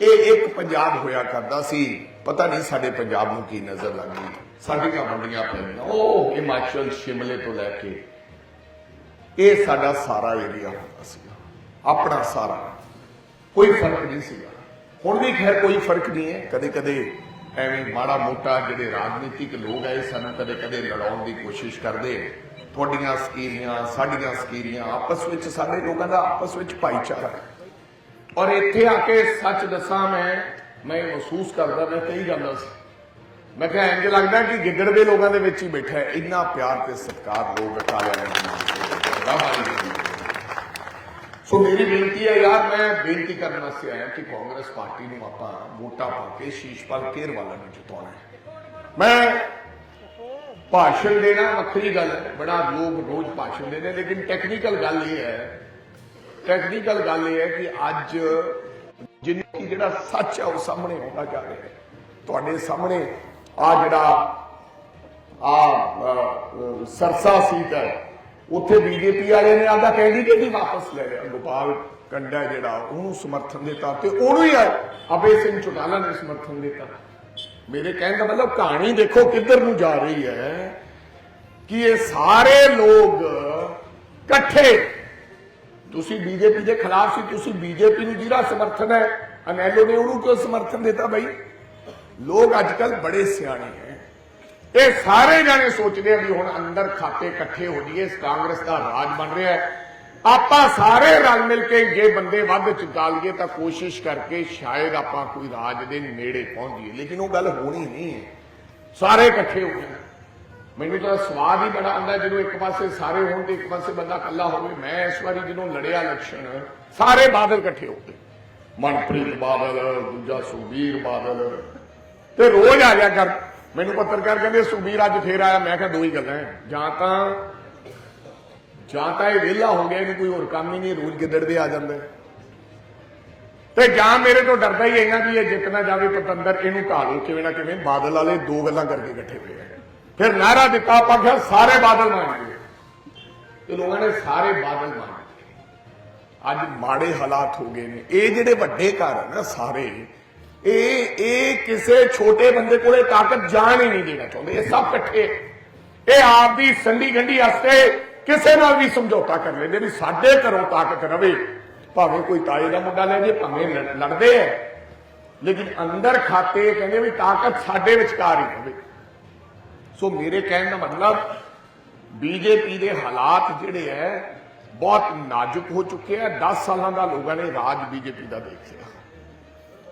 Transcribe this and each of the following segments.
ਇਹ ਇੱਕ ਪੰਜਾਬ ਹੋਇਆ ਕਰਦਾ ਸੀ। ਪਤਾ ਨਹੀਂ ਸਾਡੇ ਪੰਜਾਬ ਨੂੰ ਕੀ ਨਜ਼ਰ ਲੱਗੀ ਸਾਡੀਆਂ ਮੰਡੀਆਂ ਪੈਂਦੀਆਂ ਉਹ ਹਿਮਾਚਲ ਸ਼ਿਮਲੇ ਤੋਂ ਲੈ ਕੇ। ਇਹ ਸਾਡਾ ਸਾਰਾ ਏਰੀਆ ਹੁੰਦਾ ਸੀਗਾ। ਆਪਣਾ ਸਾਰਾ। ਕੋਈ ਫ਼ਰਕ ਨਹੀਂ ਸੀਗਾ। ਹੁਣ ਵੀ ਖੈਰ ਕੋਈ ਫ਼ਰਕ ਨਹੀਂ ਹੈ। ਕਦੇ ਕਦੇ ਐਵੇਂ ਮਾੜਾ ਮੋਟਾ ਜਿਹੜੇ ਰਾਜਨੀਤਿਕ ਲੋਕ ਆਏ ਸਾਨੂੰ ਕਦੇ ਕਦੇ ਲੜਾਉਣ ਦੀ ਕੋਸ਼ਿਸ਼ ਕਰਦੇ। ਤੁਹਾਡੀਆਂ ਸਕੀਰੀਆਂ, ਸਾਡੀਆਂ ਸਕੀਰੀਆਂ ਆਪਸ ਵਿੱਚ ਸਾਡੇ ਲੋਕਾਂ ਦਾ ਆਪਸ ਵਿੱਚ ਭਾਈਚਾਰਾ। ਹੈ ਔਰ ਇੱਥੇ ਆ ਕੇ ਸੱਚ ਦੱਸਾਂ ਮੈਂ ਮੈਂ ਮਹਿਸੂਸ ਕਰਦਾ, ਮੈਂ ਕਈ ਜਾਂਦਾ ਸੀ। ਮੈਂ ਕਿਹਾ ਇੰਜ ਲੱਗਦਾ ਕਿ ਗਿੱਦੜ ਦੇ ਲੋਕਾਂ ਦੇ ਵਿੱਚ ਹੀ ਬੈਠਾ ਹੈ। ਇੰਨਾ ਪਿਆਰ ਤੇ ਸਤਿਕਾਰ ਲੋਕ ਅਕਾਲਿਆਂ ਨੇ ਸੋ ਮੇਰੀ ਬੇਨਤੀ ਹੈ ਯਾਰ, ਮੈਂ ਬੇਨਤੀ ਕਰਨ ਵਾਸਤੇ ਆਇਆ ਕਿ ਕਾਂਗਰਸ ਪਾਰਟੀ ਨੂੰ ਆਪਾਂ ਵੋਟਾਂ ਪਾ ਕੇ ਸ਼ੀਸ਼ਪਾਲ ਕੇਰ ਵਾਲਾ ਨੂੰ ਜਿਤਾਉਣਾ ਹੈ। ਮੈਂ ਭਾਸ਼ਣ ਦੇਣਾ ਵੱਖਰੀ ਗੱਲ ਹੈ, ਬੜਾ ਲੋਕ ਰੋਜ਼ ਭਾਸ਼ਣ ਦਿੰਦੇ ਨੇ ਲੇਕਿਨ ਟੈਕਨੀਕਲ ਗੱਲ ਇਹ ਹੈ ਟੈਕਨੀਕਲ ਗੱਲ ਇਹ ਹੈ ਕਿ ਅੱਜ ਜਿੰਨੀ ਕਿ ਜਿਹੜਾ ਸੱਚ ਹੈ ਉਹ ਸਾਹਮਣੇ ਆਉਂਦਾ ਜਾ ਰਿਹਾ ਹੈ। ਤੁਹਾਡੇ ਸਾਹਮਣੇ ਆ ਜਿਹੜਾ ਆ ਸਰਸਾ ਸੀਟ ਹੈ। ਉੱਥੇ ਬੀਜੇਪੀ ਵਾਲੇ ਨੇ ਆਪਦਾ ਕੈਂਡੀਡੇਟ ਹੀ ਵਾਪਸ ਲੈ ਲਿਆ। ਗੋਪਾਲ ਕੰਡਾ ਜਿਹੜਾ, ਉਹਨੂੰ ਸਮਰਥਨ ਦਿੱਤਾ ਤੇ ਉਹਨੂੰ ਹੀ ਅਬੇ ਸਿੰਘ ਚੁਟਾਲਾ ਨੇ ਸਮਰਥਨ ਦਿੱਤਾ। ਮੇਰੇ ਕਹਿਣ ਦਾ ਮਤਲਬ ਕਹਾਣੀ ਦੇਖੋ ਕਿੱਧਰ ਨੂੰ ਜਾ ਰਹੀ ਹੈ ਕਿ ਇਹ ਸਾਰੇ ਲੋਕ ਇਕੱਠੇ ਤੁਸੀਂ ਬੀਜੇਪੀ ਦੇ ਖਿਲਾਫ ਸੀ, ਤੁਸੀਂ ਬੀਜੇਪੀ ਨੂੰ ਜਿਹੜਾ ਸਮਰਥਨ ਹੈ ਅਨੈਲੋ ਨੇ ਉਹਨੂੰ ਕਿਉਂ ਸਮਰਥਨ ਦਿੱਤਾ ਬਈ? ਲੋਕ ਅੱਜ ਕੱਲ ਬੜੇ ਸਿਆਣੇ ਹੈ। ਇਹ ਸਾਰੇ ਜਾਣੇ ਸੋਚਦੇ ਆ ਵੀ ਹੁਣ ਅੰਦਰ ਖਾਤੇ ਇਕੱਠੇ ਹੋ ਜਾਈਏ ਕਾਂਗਰਸ ਦਾ ਰਾਜ ਬਣ ਰਿਹਾ ਹੈ। ਆਪਾਂ ਸਾਰੇ ਰਲ ਮਿਲ ਕੇ ਜੇ ਬੰਦੇ ਵੱਧ ਚੁਕਾ ਲਈਏ ਤਾਂ ਕੋਸ਼ਿਸ਼ ਕਰਕੇ ਸ਼ਾਇਦ ਆਪਾਂ ਕੋਈ ਰਾਜ ਦੇ ਨੇੜੇ ਪਹੁੰਚ ਜਾਈਏ। ਲੇਕਿਨ ਉਹ ਗੱਲ ਹੋਣੀ ਨਹੀਂ ਹੈ। ਸਾਰੇ ਇਕੱਠੇ ਹੋ ਗਏ ਮੈਨੂੰ ਤਾਂ ਸਵਾਦ ਹੀ ਬੜਾ ਆਉਂਦਾ ਜਦੋਂ ਇੱਕ ਪਾਸੇ ਸਾਰੇ ਹੋਣ ਤੇ ਇੱਕ ਪਾਸੇ ਬੰਦਾ ਇਕੱਲਾ ਹੋਵੇ, ਮੈਂ ਇਸ ਵਾਰੀ ਜਦੋਂ ਲੜਿਆ ਇਲੈਕਸ਼ਨ ਸਾਰੇ ਬਾਦਲ ਇਕੱਠੇ ਹੋ ਗਏ। ਮਨਪ੍ਰੀਤ ਬਾਦਲ, ਦੂਜਾ ਸੁਖਬੀਰ ਬਾਦਲ। ਤੇ ਰੋਜ਼ ਆ ਗਿਆ ਕਰ। ਮੈਨੂੰ ਪੱਤਰਕਾਰ ਕਹਿੰਦੇ ਸੁਖਬੀਰ ਅੱਜ ਫੇਰ ਆਇਆ। ਮੈਂ ਕਿਹਾ, ਦੋ ਹੀ ਗੱਲਾਂ ਜਾਂ ਤਾਂ ਜਾਂ ਤਾਂ ਇਹ ਵਿਹਲਾ ਹੋ ਗਿਆ, ਇਹਨੂੰ ਕੋਈ ਹੋਰ ਕੰਮ ਹੀ ਨਹੀਂ, ਰੋਜ਼ ਗਿੱਦੜ ਦੇ ਆ ਜਾਂਦਾ ਤੇ ਜਾਂ ਮੇਰੇ ਤੋਂ ਡਰਦਾ ਹੀ ਹੈਗਾ ਕਿ ਇਹ ਜਿੱਤਣਾ ਜਾਵੇ, ਪਤੰਦਰ ਇਹਨੂੰ ਢਾਲੋ ਕਿਵੇਂ ਨਾ ਕਿਵੇਂ ਬਾਦਲ ਵਾਲੇ ਦੋ ਗੱਲਾਂ ਕਰਕੇ ਇਕੱਠੇ ਹੋਏ ਆ। ਫਿਰ ਨਾਰਾ ਦਿੱਤਾ, ਆਪਾਂ ਕਿਹਾ ਸਾਰੇ ਬਾਦਲ ਮੰਨ ਗਏ ਤੇ ਲੋਕਾਂ ਨੇ ਸਾਰੇ ਬਾਦਲ ਮੰਨ ਅੱਜ ਮਾੜੇ ਹਾਲਾਤ ਹੋ ਗਏ ਨੇ। ਇਹ ਜਿਹੜੇ ਵੱਡੇ ਘਰ ਆ ਨਾ ਸਾਰੇ, ਇਹ ਇਹ ਕਿਸੇ ਛੋਟੇ ਬੰਦੇ ਕੋਲੇ ਤਾਕਤ ਜਾਣ ਹੀ ਨਹੀਂ ਦੇਣਾ ਚਾਹੁੰਦੇ। ਇਹ ਸਭ ਇਕੱਠੇ। ਇਹ ਆਪ ਦੀ ਸੰਡੀ ਗੰਢੀ ਵਾਸਤੇ ਕਿਸੇ ਨਾਲ ਵੀ ਸਮਝੌਤਾ ਕਰ ਲੈਂਦੇ ਵੀ ਸਾਡੇ ਘਰੋਂ ਤਾਕਤ ਰਵੇ। ਭਾਵੇਂ ਕੋਈ ਤਾਏ ਦਾ ਮੁੰਡਾ ਲੈ ਜੇ, ਭਾਵੇਂ ਲੜਦੇ ਐ। ਲੇਕਿਨ ਅੰਦਰ ਖਾਤੇ ਕਹਿੰਦੇ ਵੀ ਤਾਕਤ ਸਾਡੇ ਵਿਚਕਾਰ ਹੀ ਰਵੇ। ਸੋ ਮੇਰੇ ਕਹਿਣ ਦਾ ਮਤਲਬ ਬੀਜੇਪੀ ਦੇ ਹਾਲਾਤ ਜਿਹੜੇ ਐ ਬਹੁਤ ਨਾਜ਼ੁਕ ਹੋ ਚੁੱਕੇ ਆ 10 ਸਾਲਾਂ ਦਾ ਲੋਕਾਂ ਨੇ ਰਾਜ ਬੀਜੇਪੀ ਦਾ ਦੇਖਿਆ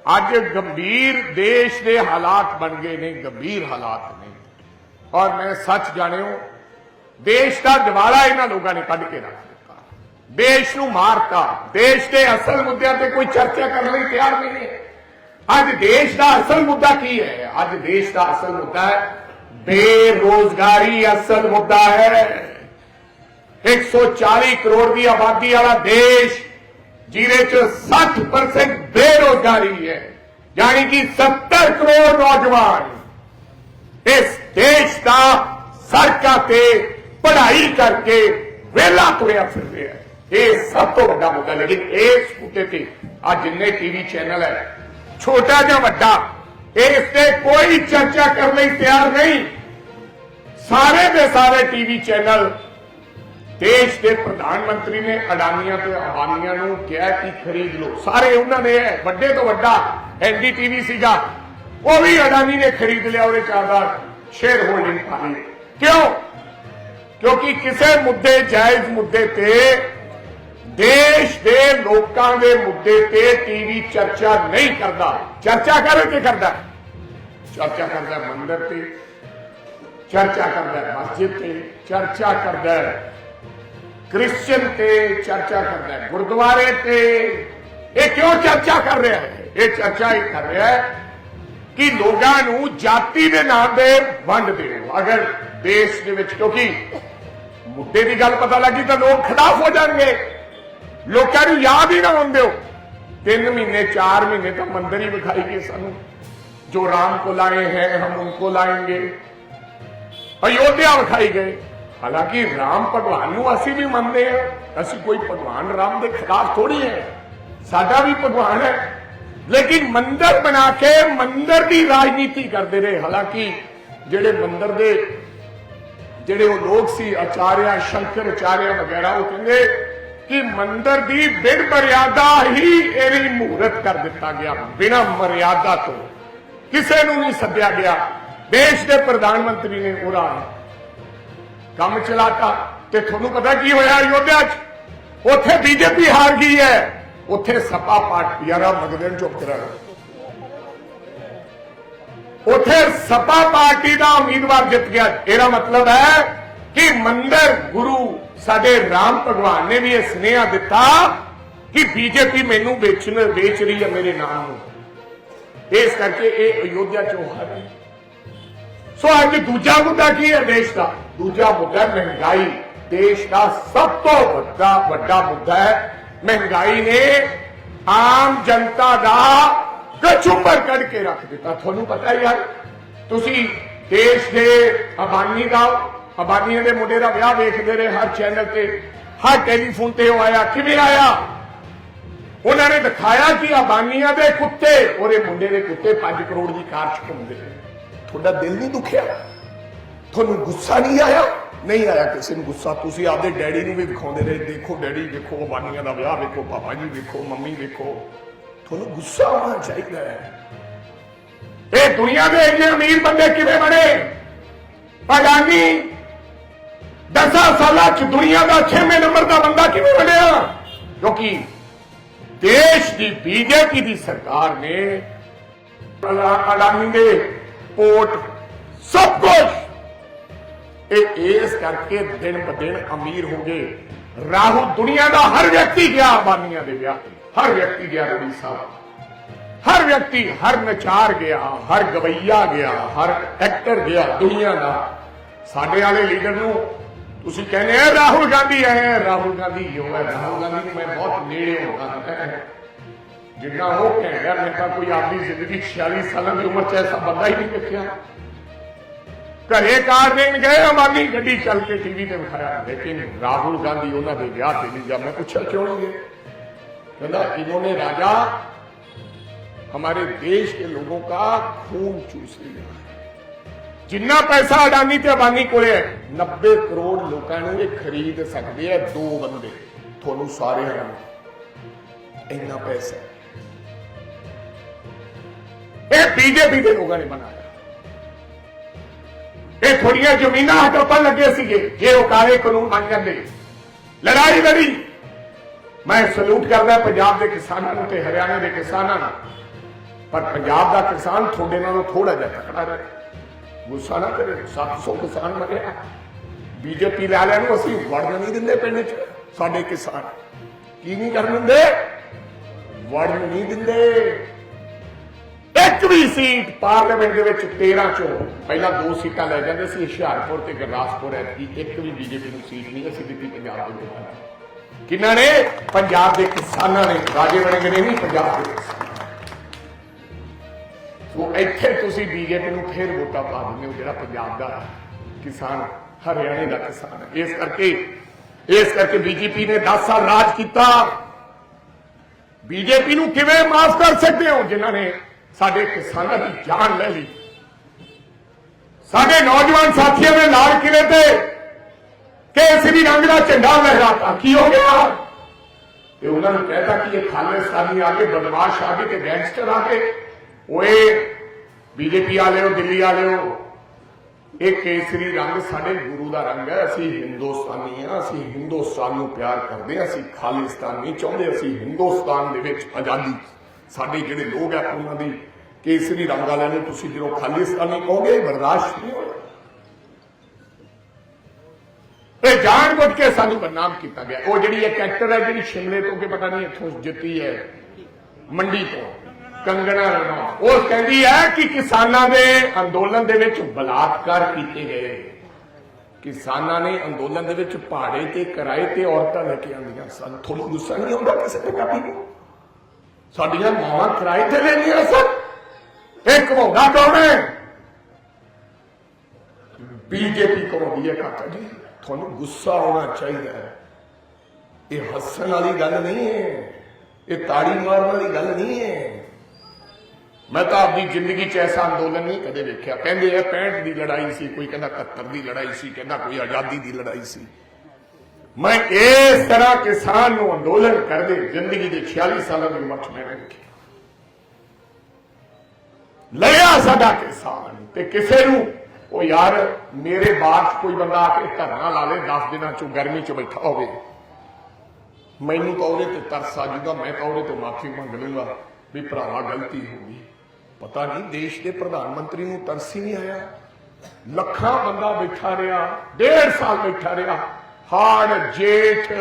ਅੱਜ ਗੰਭੀਰ ਦੇਸ਼ ਦੇ ਹਾਲਾਤ ਬਣ ਗਏ ਨੇ ਗੰਭੀਰ ਹਾਲਾਤ ਨੇ ਔਰ ਮੈਂ ਸੱਚ ਜਾਣਿਓ ਦੇਸ਼ ਦਾ ਦਿਵਾਲਾ ਇਹਨਾਂ ਲੋਕਾਂ ਨੇ ਕੱਢ ਕੇ ਰੱਖ ਦਿੱਤਾ ਦੇਸ਼ ਨੂੰ ਮਾਰਤਾ ਦੇਸ਼ ਦੇ ਅਸਲ ਮੁੱਦਿਆਂ ਤੇ ਕੋਈ ਚਰਚਾ ਕਰਨ ਲਈ ਤਿਆਰ ਨਹੀਂ ਹੈ ਅੱਜ ਦੇਸ਼ ਦਾ ਅਸਲ ਮੁੱਦਾ ਕੀ ਹੈ ਅੱਜ ਦੇਸ਼ ਦਾ ਅਸਲ ਮੁੱਦਾ ਹੈ ਬੇਰੋਜ਼ਗਾਰੀ ਅਸਲ ਮੁੱਦਾ ਹੈ। 140 ਕਰੋੜ ਦੀ ਆਬਾਦੀ ਵਾਲਾ ਦੇਸ਼, ਜਿਹਦੇ ਚ 60% ਬੇਰੋਜ਼ਗਾਰੀ ਹੈ। ਯਾਨੀ ਕਿ 70 ਕਰੋੜ ਨੌਜਵਾਨ ਇਸ ਦੇਸ਼ ਦਾ ਸੜਕਾਂ ਤੇ ਪੜ੍ਹਾਈ ਕਰਕੇ ਵੇਲਾ ਤੁਰਿਆ ਫਿਰਦੇ ਆ। ਇਹ ਸਭ ਤੋਂ ਵੱਡਾ ਮੁੱਦਾ, ਲੇਕਿਨ ਇਸ ਮੁੱਦੇ ਤੇ ਆ ਜਿੰਨੇ ਟੀਵੀ ਚੈਨਲ ਹੈ, ਛੋਟਾ ਜਾਂ ਵੱਡਾ ਇਸ ਤੇ ਕੋਈ ਚਰਚਾ ਕਰਨ ਲਈ ਤਿਆਰ ਨਹੀਂ। ਸਾਰੇ ਦੇ ਸਾਰੇ ਟੀਵੀ ਚੈਨਲ ਦੇਸ਼ ਦੇ ਪ੍ਰਧਾਨ ਮੰਤਰੀ ਨੇ ਅਡਾਨੀਆਂ ਤੇ ਅਬਾਨੀਆਂ ਨੂੰ ਕਿਹਾ ਕਿ ਖਰੀਦ ਲਓ। ਸਾਰੇ ਉਹਨਾਂ ਨੇ ਵੱਡੇ ਤੋਂ ਵੱਡਾ ਐਨਡੀਟੀਵੀ ਸੀਗਾ। ਉਹ ਵੀ ਅਡਾਨੀ ਨੇ ਖਰੀਦ ਲਿਆ, ਉਹਦੇ ਚਾਹਦਾ ਸ਼ੇਅਰ ਹੋਲਡਿੰਗ ਪਾ ਕਿਉਂ? ਕਿਉਂਕਿ ਕਿਸੇ ਮੁੱਦੇ, ਜਾਇਜ਼ ਮੁੱਦੇ ਤੇ ਦੇਸ਼ ਦੇ ਲੋਕਾਂ ਦੇ ਮੁੱਦੇ ਤੇ ਟੀਵੀ ਚਰਚਾ ਨਹੀਂ ਕਰਦਾ। ਚਰਚਾ ਕਰੇ ਕੀ ਕਰਦਾ। ਚਰਚਾ ਕਰਦਾ ਹੈ ਮੰਦਿਰ ਤੇ। चर्चा करता है मस्जिद से चर्चा करता है क्रिश्चियन से चर्चा करता है गुरुद्वारे से ये क्यों चर्चा कर रहा है ये चर्चा ही कर रहा है कि लोगों जाति के नाम से वंड दे अगर देश के क्योंकि ਮੁੱਦੇ ਦੀ ਗੱਲ ਪਤਾ ਲੱਗੀ ਤਾਂ ਲੋਕ ਖਿਲਾਫ ਹੋ ਜਾਣਗੇ ਲੋਕਾਂ ਨੂੰ ਯਾਦ ਹੀ ਨਾ ਹੁੰਦੇ ਹੋ ਤਿੰਨ ਮਹੀਨੇ ਚਾਰ ਮਹੀਨੇ ਤਾਂ ਮੰਦਰ ਹੀ ਵਿਖਾਈ ਗਏ ਸਾਨੂੰ ਜੋ ਰਾਮ ਕੋ ਲਾਏ ਹੈ ਹਮ ਉਨਕੋ ਲਾਏਂਗੇ ਅਯੋਧਿਆ ਵਿਖਾਈ ਗਏ। ਹਾਲਾਂਕਿ ਰਾਮ ਭਗਵਾਨ ਨੂੰ ਅਸੀਂ ਵੀ ਮੰਨਦੇ ਹਾਂ। ਅਸੀਂ ਕੋਈ ਭਗਵਾਨ ਰਾਮ ਦੇ ਖਿਲਾਫ ਥੋੜੀ ਹੈ। ਸਾਡਾ ਵੀ ਭਗਵਾਨ ਹੈ। ਲੇਕਿਨ ਮੰਦਰ ਬਣਾ ਕੇ ਮੰਦਰ ਦੀ ਰਾਜਨੀਤੀ ਕਰਦੇ ਰਹੇ। ਹਾਲਾਂਕਿ ਜਿਹੜੇ ਮੰਦਰ ਦੇ ਜਿਹੜੇ ਉਹ ਲੋਕ ਸੀ, ਆਚਾਰਿਆ, ਸ਼ੰਕਰ ਆਚਾਰਿਆ ਵਗੈਰਾ, ਉਹ ਕਹਿੰਦੇ ਕਿ ਮੰਦਰ ਦੀ ਬਿਨ ਮਰਿਆਦਾ ਹੀ ਇਹਦੀ ਮੂਰਤ ਕਰ ਦਿੱਤਾ ਗਿਆ। ਬਿਨਾ ਮਰਿਆਦਾ ਤੋਂ ਕਿਸੇ ਨੂੰ ਨਹੀਂ ਸੱਦਿਆ ਗਿਆ। ਦੇਸ਼ ਦੇ ਪ੍ਰਧਾਨ ਮੰਤਰੀ ਨੇ ਉਹਦਾ ਕੰਮ ਚਲਾਤਾ ਤੇ ਤੁਹਾਨੂੰ ਪਤਾ ਕੀ ਹੋਇਆ ਅਯੋਧਿਆ 'ਚ? ਉੱਥੇ ਬੀਜੇਪੀ ਹਾਰ ਗਈ ਹੈ। ਉੱਥੇ ਸਪਾ ਪਾਰਟੀ ਯਾਰਾ ਮਗਦਨ ਚੁੱਪ ਕਰਾ ਉੱਥੇ ਸਪਾ ਪਾਰਟੀ ਦਾ ਉਮੀਦਵਾਰ ਜਿੱਤ ਗਿਆ। ਇਹਦਾ ਮਤਲਬ ਹੈ ਕਿ ਮੰਦਰ ਗੁਰੂ ਸਾਡੇ ਰਾਮ ਭਗਵਾਨ ਨੇ ਵੀ ਇਹ ਸੁਨੇਹਾ ਦਿੱਤਾ ਕਿ ਬੀਜੇਪੀ ਮੈਨੂੰ ਵੇਚਣ, ਵੇਚ ਰਹੀ ਹੈ ਮੇਰੇ ਨਾਮ ਨੂੰ। ਇਸ ਕਰਕੇ ਇਹ ਅਯੋਧਿਆ ਚੋਂ ਹਾਰ ਸੋ ਅੱਜ ਦੂਜਾ ਮੁੱਦਾ ਕੀ ਹੈ ਦੇਸ਼ ਦਾ? ਦੂਜਾ ਮੁੱਦਾ ਮਹਿੰਗਾਈ। ਦੇਸ਼ ਦਾ ਸਭ ਤੋਂ ਵੱਡਾ ਵੱਡਾ ਮੁੱਦਾ ਹੈ ਮਹਿੰਗਾਈ ਨੇ ਆਮ ਜਨਤਾ ਦਾ ਕਚੂੰਬਰ ਕੱਢ ਕੇ ਰੱਖ ਦਿੱਤਾ। ਤੁਹਾਨੂੰ ਪਤਾ ਯਾਰ ਤੁਸੀਂ ਦੇਸ਼ ਦੇ ਅਬਾਨੀ ਦਾ, ਅਬਾਨੀਆਂ ਦੇ ਮੁੰਡੇ ਦਾ ਵਿਆਹ ਵੇਖਦੇ ਰਹੇ ਹਰ ਚੈਨਲ ਤੇ, ਹਰ ਟੈਲੀਫੋਨ ਤੇ ਉਹ ਆਇਆ। ਕਿਵੇਂ ਆਇਆ? ਉਹਨਾਂ ਨੇ ਦਿਖਾਇਆ ਕਿ ਅਬਾਨੀਆਂ ਦੇ ਕੁੱਤੇ, ਉਹਦੇ ਮੁੰਡੇ ਦੇ ਕੁੱਤੇ 5 ਕਰੋੜ ਦੀ ਕਾਰ ਚ ਘੁੰਮਦੇ ਨੇ ਤੁਹਾਡਾ ਦਿਲ ਨਹੀਂ ਦੁਖਿਆ? ਤੁਹਾਨੂੰ ਗੁੱਸਾ ਨਹੀਂ ਆਇਆ? ਨਹੀਂ ਆਇਆ ਕਿਸੇ ਨੂੰ ਗੁੱਸਾ। ਤੁਸੀਂ ਆਪਦੇ ਡੈਡੀ ਨੂੰ ਵੀ ਵਿਖਾਉਂਦੇ ਰਹੇ। ਦੇਖੋ ਡੈਡੀ ਵੇਖੋ ਅਬਾਨੀਆਂ ਦਾ ਵਿਆਹ, ਵੇਖੋ ਪਾਪਾ ਜੀ, ਵੇਖੋ ਮੰਮੀ, ਵੇਖੋ। ਤੁਹਾਨੂੰ ਗੁੱਸਾ ਆਉਣਾ ਚਾਹੀਦਾ ਹੈ। ਇਹ ਦੁਨੀਆ ਦੇ ਇੰਨੇ ਅਮੀਰ ਬੰਦੇ ਕਿਵੇਂ ਬਣੇ? ਅਡਾਨੀ 10 ਸਾਲਾਂ ਚ ਦੁਨੀਆ ਦਾ 6ਵੇਂ ਨੰਬਰ ਦਾ ਬੰਦਾ ਕਿਵੇਂ ਬਣਿਆ? ਕਿਉਂਕਿ ਦੇਸ਼ ਦੀ ਬੀਜੇਪੀ ਦੀ ਸਰਕਾਰ ਨੇ ਅਡਾਨੀ ਦੇ ਪੋਰਟ ਸਭ ਕੁਝ ਇਹ ਇਸ ਕਰਕੇ ਦਿਨ ਬ ਦਿਨ ਅਮੀਰ ਹੋ ਗਏ। ਰਾਹੁਲ ਦੁਨੀਆ ਦਾ ਹਰ ਵਿਅਕਤੀ ਗਿਆ ਅਬਾਨੀਆਂ ਦੇ ਵਿਆਹ ਹਰ ਵਿਅਕਤੀ ਗਿਆ ਰਵੀ ਸਾਹਿਬ। ਹਰ ਵਿਅਕਤੀ, ਹਰ ਨਚਾਰ ਗਿਆ, ਹਰ ਗਵਈਆ ਗਿਆ, ਹਰ ਐਕਟਰ ਗਿਆ ਦੁਨੀਆ ਦਾ। ਸਾਡੇ ਵਾਲੇ ਲੀਡਰ ਨੂੰ ਤੁਸੀਂ ਕਹਿੰਦੇ ਆ, ਰਾਹੁਲ ਗਾਂਧੀ ਆਏ ਰਾਹੁਲ ਗਾਂਧੀ ਜੋ ਹੈ। ਰਾਹੁਲ ਗਾਂਧੀ ਨੂੰ ਮੈਂ ਬਹੁਤ ਨੇੜੇ ਹੁੰਦਾ ਜਿੰਨਾ ਉਹ ਕਹਿੰਦਾ ਮੈਂ ਤਾਂ ਕੋਈ ਆਪਣੀ ਜ਼ਿੰਦਗੀ 46 ਸਾਲਾਂ ਦੀ ਉਮਰ ਚ ਐਸਾ ਬੰਦਾ ਹੀ ਨਹੀਂ ਦੇਖਿਆ ਘਰੇ ਕਾਰ ਦੇਣ ਗਏ ਅਮਾਨੀ ਗੱਡੀ ਚੱਲ ਕੇ ਟੀਵੀ ਤੇ ਵਿਖਾਇਆ ਲੇਕਿਨ ਰਾਹੁਲ ਗਾਂਧੀ ਉਹਨਾਂ ਦੇ ਵਿਆਹ ਤੇ ਨਹੀਂ ਗਿਆ ਮੈਂ ਪੁੱਛਿਆ ਕਿਉਂ ਨਹੀਂ ਗਏ ਕਹਿੰਦਾ इन्होंने राजा हमारे देश के लोगों का खून चूस लिया ਜਿੰਨਾ ਪੈਸਾ ਅਡਾਨੀ ਤੇ ਅਬਾਨੀ ਕੋਲੇ ਹੈ 90 ਕਰੋੜ ਲੋਕਾਂ ਨੂੰ ਇਹ ਖਰੀਦ ਸਕਦੇ ਆ ਦੋ ਬੰਦੇ ਤੁਹਾਨੂੰ ਸਾਰਿਆਂ ਨੂੰ ਇੰਨਾ ਪੈਸਾ ਹੈ। ਇਹ ਬੀਜੇਪੀ ਦੇ ਲੋਕਾਂ ਨੇ ਬਣਾਇਆ। ਇਹ ਥੋੜੀਆਂ ਜ਼ਮੀਨਾਂ ਹਟਾਉਣ ਲੱਗੇ ਸੀਗੇ, ਜੇ ਉਹ ਕਾਲੇ ਕਾਨੂੰਨ ਬਣ ਜਾਂਦੇ। ਲੜਾਈ ਲੜੀ। ਮੈਂ ਸਲੂਟ ਕਰਦਾ ਪੰਜਾਬ ਦੇ ਕਿਸਾਨਾਂ ਨੂੰ ਤੇ ਹਰਿਆਣਾ ਦੇ ਕਿਸਾਨਾਂ ਨੂੰ ਪਰ ਪੰਜਾਬ ਦਾ ਕਿਸਾਨ ਤੁਹਾਡੇ ਨਾਲੋਂ ਥੋੜਾ ਜਿਹਾ ਤਕੜਾ ਰਹੇ। ਗੁੱਸਾ ਨਾ ਕਰੇ 700 ਕਿਸਾਨ ਮਰਿਆ। ਬੀਜੇਪੀ ਵਾਲਿਆਂ ਨੂੰ ਅਸੀਂ ਵੜਨ ਨਹੀਂ ਦਿੰਦੇ ਪਿੰਡ 'ਚ, ਸਾਡੇ ਕਿਸਾਨ। ਕੀ ਨਹੀਂ ਕਰਨ ਦਿੰਦੇ? ਵੜਨ ਨਹੀਂ ਦਿੰਦੇ। ਇੱਕ ਵੀ ਸੀਟ। ਪਾਰਲੀਮੈਂਟ ਦੇ ਵਿੱਚ 13 ਚੋਂ ਪਹਿਲਾਂ ਦੋ ਸੀਟਾਂ ਲੈ ਜਾਂਦੇ ਸੀ, ਹੁਸ਼ਿਆਰਪੁਰ ਤੇ ਗੁਰਦਾਸਪੁਰ ਹੈ ਇੱਕ ਵੀ ਬੀਜੇਪੀ ਨੂੰ ਸੀਟ ਨਹੀਂ, ਅਸੀਂ ਦਿੱਤੀ ਪੰਜਾਬ ਦੇ ਲੋਕਾਂ ਨੇ। ਨੇ? ਪੰਜਾਬ ਦੇ ਕਿਸਾਨਾਂ ਨੇ। ਰਾਜੇ ਬਣੇ ਗਏ ਨਹੀਂ ਪੰਜਾਬ ਦੇ ਸੋ ਇੱਥੇ ਤੁਸੀਂ ਬੀਜੇਪੀ ਨੂੰ ਫੇਰ ਵੋਟਾਂ ਪਾ ਦਿੰਦੇ ਹੋ, ਜਿਹੜਾ ਪੰਜਾਬ ਦਾ ਕਿਸਾਨ, ਹਰਿਆਣੇ ਦਾ ਕਿਸਾਨ ਇਸ ਕਰਕੇ ਇਸ ਕਰਕੇ ਬੀਜੇਪੀ ਨੇ 10 ਸਾਲ ਰਾਜ ਕੀਤਾ। ਬੀਜੇਪੀ ਨੂੰ ਕਿਵੇਂ ਮਾਫ ਕਰ ਸਕਦੇ ਹੋ, ਜਿਨ੍ਹਾਂ ਨੇ ਸਾਡੇ ਕਿਸਾਨਾਂ ਦੀ ਜਾਨ ਲੈ ਲਈ। ਸਾਡੇ ਨੌਜਵਾਨ ਸਾਥੀਆਂ ਨੇ ਲਾਲ ਕਿਲੇ ਤੇ? ਕੇਸਰੀ ਰੰਗ ਦਾ ਝੰਡਾ ਲਹਿਰਾਤਾ, ਕੀ ਹੋ ਗਿਆ? ਤੇ ਉਹਨਾਂ ਨੂੰ ਕਹਿਤਾ ਕਿ ਇਹ ਖਾਲਿਸਤਾਨੀ ਆ ਕੇ, ਬਦਮਾਸ਼ ਆ ਗਏ ਤੇ ਗੈਂਗਸਟਰ ਆ ਗਏ ਓਏ, ਬੀਜੇਪੀ ਵਾਲਿਓ, ਦਿੱਲੀ ਵਾਲਿਓ, ਇਹ ਕੇਸਰੀ ਰੰਗ ਸਾਡੇ ਗੁਰੂ ਦਾ ਰੰਗ ਹੈ। ਅਸੀਂ ਹਿੰਦੁਸਤਾਨੀ ਆ ਅਸੀਂ ਹਿੰਦੁਸਤਾਨ ਨੂੰ ਪਿਆਰ ਕਰਦੇ ਆ ਅਸੀਂ ਖਾਲਿਸਤਾਨ ਨਹੀਂ ਚਾਹੁੰਦੇ ਅਸੀਂ ਹਿੰਦੁਸਤਾਨ ਦੇ ਵਿੱਚ ਆਜ਼ਾਦੀ ਸਾਡੇ ਜਿਹੜੇ ਲੋਕ ਆ, ਉਹਨਾਂ ਦੀ ਕੇਸਰੀ ਰੰਗ ਵਾਲਿਆਂ ਨੂੰ ਤੁਸੀਂ ਜਦੋਂ ਖਾਲਿਸਤਾਨੀ ਕਹੋਗੇ, ਬਰਦਾਸ਼ਤ ਨਹੀਂ ਹੋਏਗਾ ਇਹ ਜਾਣ ਕੇ ਸਾਨੂੰ ਬਦਨਾਮ ਕੀਤਾ ਗਿਆ। ਉਹ ਜਿਹੜੀ ਇੱਕ ਐਕਟਰ ਹੈ, ਜਿਹੜੀ ਸ਼ਿਮਲੇ ਤੋਂ ਕਿ ਪਤਾ ਨਹੀਂ ਇੱਥੋਂ ਜਿੱਤੀ ਹੈ, ਮੰਡੀ ਤੋਂ, ਕੰਗਣਾ ਰਣੌਤ ਉਹ ਕਹਿੰਦੀ ਹੈ ਕਿ ਕਿਸਾਨਾਂ ਦੇ ਅੰਦੋਲਨ ਦੇ ਵਿੱਚ ਬਲਾਤਕਾਰ ਕੀਤੇ ਗਏ। ਕਿਸਾਨਾਂ ਨੇ ਅੰਦੋਲਨ ਦੇ ਵਿੱਚ ਪਹਾੜੇ ਤੇ ਕਿਰਾਏ ਤੇ ਔਰਤਾਂ ਲੈ ਕੇ ਆਉਂਦੀਆਂ ਸਨ। ਤੁਹਾਨੂੰ ਗੁੱਸਾ ਨਹੀਂ ਆਉਂਦਾ ਕਿਸੇ ਪੰਜਾਬੀ ਨੂੰ? ਸਾਡੀਆਂ ਮਾਵਾਂ ਕਿਰਾਏ ਤੇ ਲੈਂਦੀਆਂ ਸਨ। ਇਹ ਘਮਾਉਂਦਾ ਕੌਣ ਹੈ? ਬੀਜੇਪੀ ਘਮਾਉਂਦੀ ਹੈ ਕਾਕਾ ਜੀ ਤੁਹਾਨੂੰ ਗੁੱਸਾ ਆਉਣਾ ਚਾਹੀਦਾ ਹੈ। ਇਹ ਹੱਸਣ ਵਾਲੀ ਗੱਲ ਨਹੀਂ ਹੈ। ਇਹ ਤਾੜੀ ਮਾਰਨ ਵਾਲੀ ਗੱਲ ਨਹੀਂ ਹੈ। ਮੈਂ ਤਾਂ ਆਪਣੀ ਜ਼ਿੰਦਗੀ 'ਚ ਐਸਾ ਅੰਦੋਲਨ ਨਹੀਂ ਕਦੇ ਵੇਖਿਆ। ਕਹਿੰਦੇ ਆ 65 ਦੀ ਲੜਾਈ ਸੀ, ਕੋਈ ਕਹਿੰਦਾ 71 ਦੀ ਲੜਾਈ ਸੀ, ਕਹਿੰਦਾ ਕੋਈ ਆਜ਼ਾਦੀ ਦੀ ਲੜਾਈ ਸੀ। ਮੈਂ ਇਸ ਤਰ੍ਹਾਂ ਕਿਸਾਨ ਨੂੰ ਅੰਦੋਲਨ ਕਰਦੇ ਜ਼ਿੰਦਗੀ ਦੇ 46 ਸਾਲਾਂ ਦੀ ਉਮਰ 'ਚ ਮੈਂ ਨਹੀਂ ਲਿਆ ਸਾਡਾ ਕਿਸਾਨ ਤੇ ਕਿਸੇ ਨੂੰ, ਉਹ ਯਾਰ, ਮੇਰੇ ਬਾਅਦ 'ਚ ਕੋਈ ਬੰਦਾ ਆ ਕੇ ਧਰਨਾ ਲਾ ਲੇ 10 ਦਿਨਾਂ 'ਚੋਂ ਗਰਮੀ 'ਚ ਬੈਠਾ ਹੋਵੇ। ਮੈਨੂੰ ਤਾਂ ਉਹਦੇ ਤੇ ਤਰਸ ਆ ਜੂਗਾ, ਮੈਂ ਤਾਂ ਉਹਦੇ ਤੋਂ ਮਾਫੀ ਮੰਗ ਲੂੰਗਾ ਵੀ ਭਰਾਵਾ ਗਲਤੀ ਹੋ ਗਈ। ਪਤਾ ਨਹੀਂ ਦੇਸ਼ ਦੇ ਪ੍ਰਧਾਨ ਮੰਤਰੀ ਨੂੰ ਤਰਸ ਹੀ ਨਹੀਂ ਆਇਆ। ਲੱਖਾਂ ਬੰਦਾ ਬੈਠਾ ਰਿਹਾ, ਡੇਢ ਸਾਲ ਬੈਠਾ ਰਿਹਾ। ਹਾੜ, ਜੇਠ,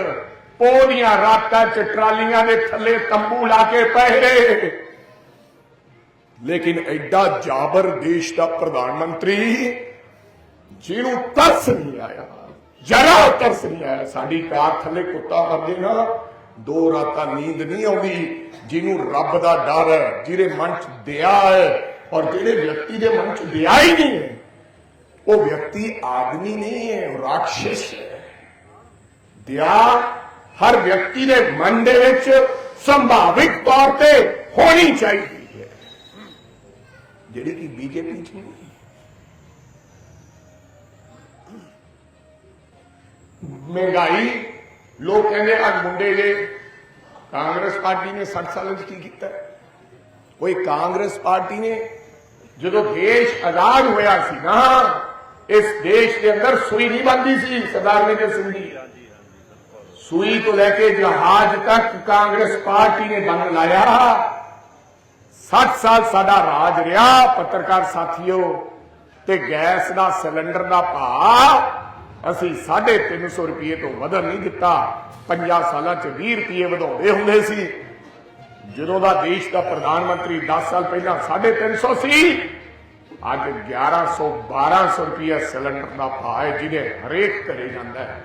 ਪੋੜੀਆਂ, ਰਾਤਾਂ ਚ ਟਰਾਲੀਆਂ ਦੇ ਥੱਲੇ ਤੰਬੂ ਲਾ ਕੇ ਪਹਿਰੇ। ਲੇਕਿਨ ਐਡਾ ਜਾਬਰ ਦੇਸ਼ ਦਾ ਪ੍ਰਧਾਨ ਮੰਤਰੀ ਜਿਹਨੂੰ ਤਰਸ ਨਹੀਂ ਆਇਆ, ਜਰਾ ਤਰਸ ਨਹੀਂ ਆਇਆ, ਸਾਡੀ ਕਾਰ ਥੱਲੇ ਕੁੱਤਾ ਮਰਦੇ ਨਾ, ਦੋ ਰਾਤਾਂ ਨੀਂਦ ਨਹੀਂ ਆਉਂਦੀ, ਜਿਹਨੂੰ ਰੱਬ ਦਾ ਡਰ ਹੈ, ਜਿਹਦੇ ਮਨ 'ਚ ਦਇਆ ਹੈ, ਔਰ ਜਿਹੜੇ ਵਿਅਕਤੀ ਦੇ ਮਨ 'ਚ ਦਇਆ ਹੀ ਨਹੀਂ ਹੈ, ਉਹ ਵਿਅਕਤੀ ਆਦਮੀ ਨਹੀਂ ਹੈ, ਉਹ ਰਾਖਸ਼ ਹੈ। ਦਇਆ ਹਰ ਵਿਅਕਤੀ ਦੇ ਮਨ ਦੇ ਵਿੱਚ ਸੰਭਾਵਿਕ ਤੌਰ ਤੇ ਹੋਣੀ ਚਾਹੀਦੀ ਹੈ ਜਿਹੜੀ ਕਿ ਬੀਜੇਪੀ 'ਚ ਨਹੀਂ ਮਹਿੰਗਾਈ ਲੋਕ ਕਹਿੰਦੇ ਅੱਜ ਮੁੰਡੇ ਜੇ ਕਾਂਗਰਸ ਪਾਰਟੀ ਨੇ 60 ਸਾਲਾਂ 'ਚ ਕੀ ਕੀਤਾ ਕੋਈ ਕਾਂਗਰਸ ਪਾਰਟੀ ਨੇ ਜਦੋਂ ਦੇਸ਼ ਆਜ਼ਾਦ ਹੋਇਆ ਸੀ ਨਾ ਇਸ ਦੇਸ਼ ਦੇ ਅੰਦਰ ਸੂਈ ਨਹੀਂ ਬੰਦੀ ਸੀ ਸਰਦਾਰ ਮੇਜਰ ਸਿੰਘ ਜੀ ਸੂਈ ਤੋਂ ਲੈ ਕੇ ਜਹਾਜ਼ ਤੱਕ ਕਾਂਗਰਸ ਪਾਰਟੀ ਨੇ ਬੰਦ ਲਾਇਆ। 60 ਸਾਲ ਸਾਡਾ ਰਾਜ ਰਿਹਾ, ਪੱਤਰਕਾਰ ਸਾਥੀਓ, ਤੇ ਗੈਸ ਦਾ ਸਿਲੰਡਰ ਦਾ ਭਾਅ ਅਸੀਂ 350 ਰੁਪਏ ਤੋਂ ਵਧਣ ਨਹੀਂ ਦਿੱਤਾ। 50 ਸਾਲਾਂ ਚ 20 ਰੁਪਏ ਵਧਾਉਂਦੇ ਹੁੰਦੇ ਸੀ। ਜਦੋਂ ਦਾ ਦੇਸ਼ ਦਾ ਪ੍ਰਧਾਨ ਮੰਤਰੀ 10 ਸਾਲ ਪਹਿਲਾਂ 350 ਸੀ ਅੱਜ 1100 1200 ਰੁਪਏ ਸਿਲੰਡਰ ਦਾ ਭਾਅ ਹੈ, ਜਿਹਦੇ ਹਰੇਕ ਘਰੇ ਜਾਂਦਾ ਹੈ।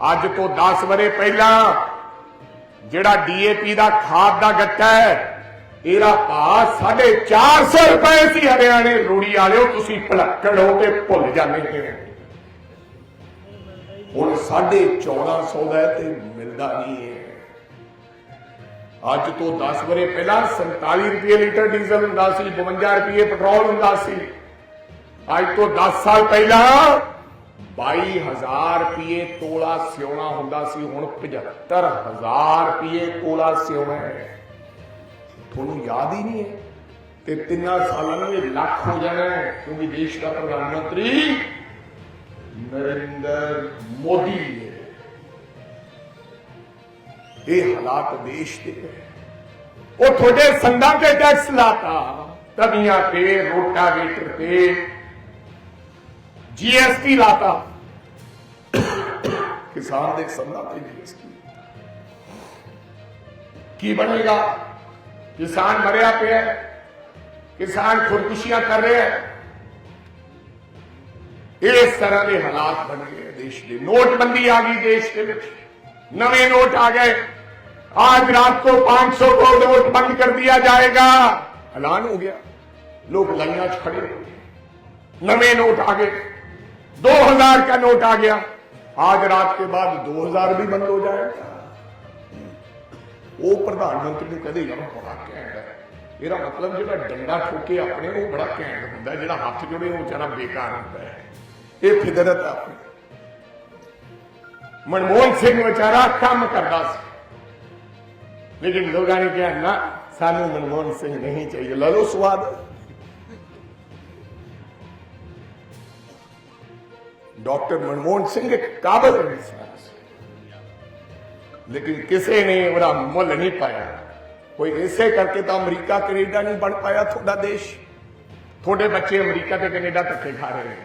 ਅੱਜ ਤੋਂ 10 ਵਰੇ ਪਹਿਲਾਂ ਜਿਹੜਾ ਡੀਏਪੀ ਦਾ ਖਾਦ ਦਾ ਗੱਟਾ ਹੈ, ਇਹਦਾ ਭਾਅ 450 ਰੁਪਏ ਸੀ ਹਰਿਆਣੇ ਰੂੜੀ ਵਾਲਿਓ, ਤੁਸੀਂ ਭਲੱਕੜ ਹੋ ਕੇ ਭੁੱਲ ਜਾਂਦੇ ਹੋ। ਹੁਣ 1450 ਦਾ ਤੇ ਮਿਲਦਾ ਨਹੀਂ ਹੈ। ਅੱਜ ਤੋਂ 10 ਵਰੇ ਪਹਿਲਾਂ 47 ਰੁਪਏ ਲੀਟਰ ਡੀਜ਼ਲ ਹੁੰਦਾ ਸੀ 52 ਰੁਪਏ ਪੈਟਰੋਲ ਹੁੰਦਾ ਸੀ। ਅੱਜ ਤੋਂ 10 ਸਾਲ ਪਹਿਲਾਂ 22000 ਰੁਪਏ ਤੋਲਾ ਸਿਉਣਾ ਹੁੰਦਾ ਸੀ, ਹੁਣ 75000 ਰੁਪਏ ਤੋਲਾ ਸਿਉਣਾ ਹੈ। ਤੁਹਾਨੂੰ ਯਾਦ ਹੀ ਨਹੀਂ ਹੈ? ਤੇ ਤਿੰਨਾਂ ਸਾਲਾਂ ਨੂੰ ਇਹ ਲੱਖ ਹੋ ਜਾਣਾ ਹੈ, ਕਿਉਂਕਿ ਦੇਸ਼ ਦਾ ਪ੍ਰਧਾਨ ਮੰਤਰੀ ਨਰਿੰਦਰ ਮੋਦੀ ਹੈ ਇਹ ਹਾਲਾਤ ਦੇਸ਼ ਦੇ ਹੈ। ਉਹ ਤੁਹਾਡੇ ਸੰਦਾਂ ਤੇ ਟੈਕਸ ਲਾਤਾ, ਤਵੀਆਂ ਤੇ, ਰੋਟਾਵੇਟਰ ਤੇ ਜੀਐਸਟੀ ਲਾਤਾ। किसान देख समझाते नहीं इसकी की। बनेगा? किसान मरिया पे है। किसान खुदकुशियाँ कर रहे हैं। इस तरह के हालात बन गए देश के। नोटबंदी आ गई देश के नवे नोट आ गए। आज रात को 500 को नोट बंद कर दिया जाएगा। ऐलान हो गया। लोग लाइना खड़े नवे नोट आ गए। 2000 का नोट आ गया। आज रात के बाद 2000 भी बंद हो जाएगा ਉਹ ਪ੍ਰਧਾਨ ਮੰਤਰੀ ਨੂੰ ਕਹਦੇ ਯਾਰ ਬੜਾ ਘੈਂਟ ਹੈ ਇਹਦਾ ਮਤਲਬ ਜਿਹੜਾ ਡੰਡਾ ਠੋਕੇ ਆਪਣੇ ਉਹ ਬੜਾ ਘੈਂਟ ਹੁੰਦਾ ਜਿਹੜਾ ਹੱਥ ਜੋੜੇ ਉਹ ਵਿਚਾਰਾ ਬੇਕਾਰ ਹੁੰਦਾ ਹੈ ਇਹ ਫਿਦਰਤ ਹੈ ਆਪਣੀ ਮਨਮੋਹਨ ਸਿੰਘ ਵਿਚਾਰਾ ਕੰਮ ਕਰਦਾ ਸੀ ਲੇਕਿਨ ਲੋਕਾਂ ਨੇ ਕਿਹਾ ਨਾ ਸਾਨੂੰ ਮਨਮੋਹਨ ਸਿੰਘ ਨਹੀਂ ਚਾਹੀਏ ਲੈ ਲਓ ਸਵਾਦ ਡਾਕਟਰ ਮਨਮੋਹਨ ਸਿੰਘ ਇੱਕ ਕਾਬਲ ਇਨਸਾਨ ਲੇਕਿਨ ਕਿਸੇ ਨੇ ਉਹਦਾ ਮੁੱਲ ਨਹੀਂ ਪਾਇਆ ਕੋਈ ਇਸੇ ਕਰਕੇ ਤਾਂ ਅਮਰੀਕਾ ਕੈਨੇਡਾ ਨਹੀਂ ਬਣ ਪਾਇਆ ਤੁਹਾਡਾ ਦੇਸ਼ ਤੁਹਾਡੇ ਬੱਚੇ ਅਮਰੀਕਾ ਤੇ ਕੈਨੇਡਾ ਧੱਕੇ ਖਾ ਰਹੇ ਨੇ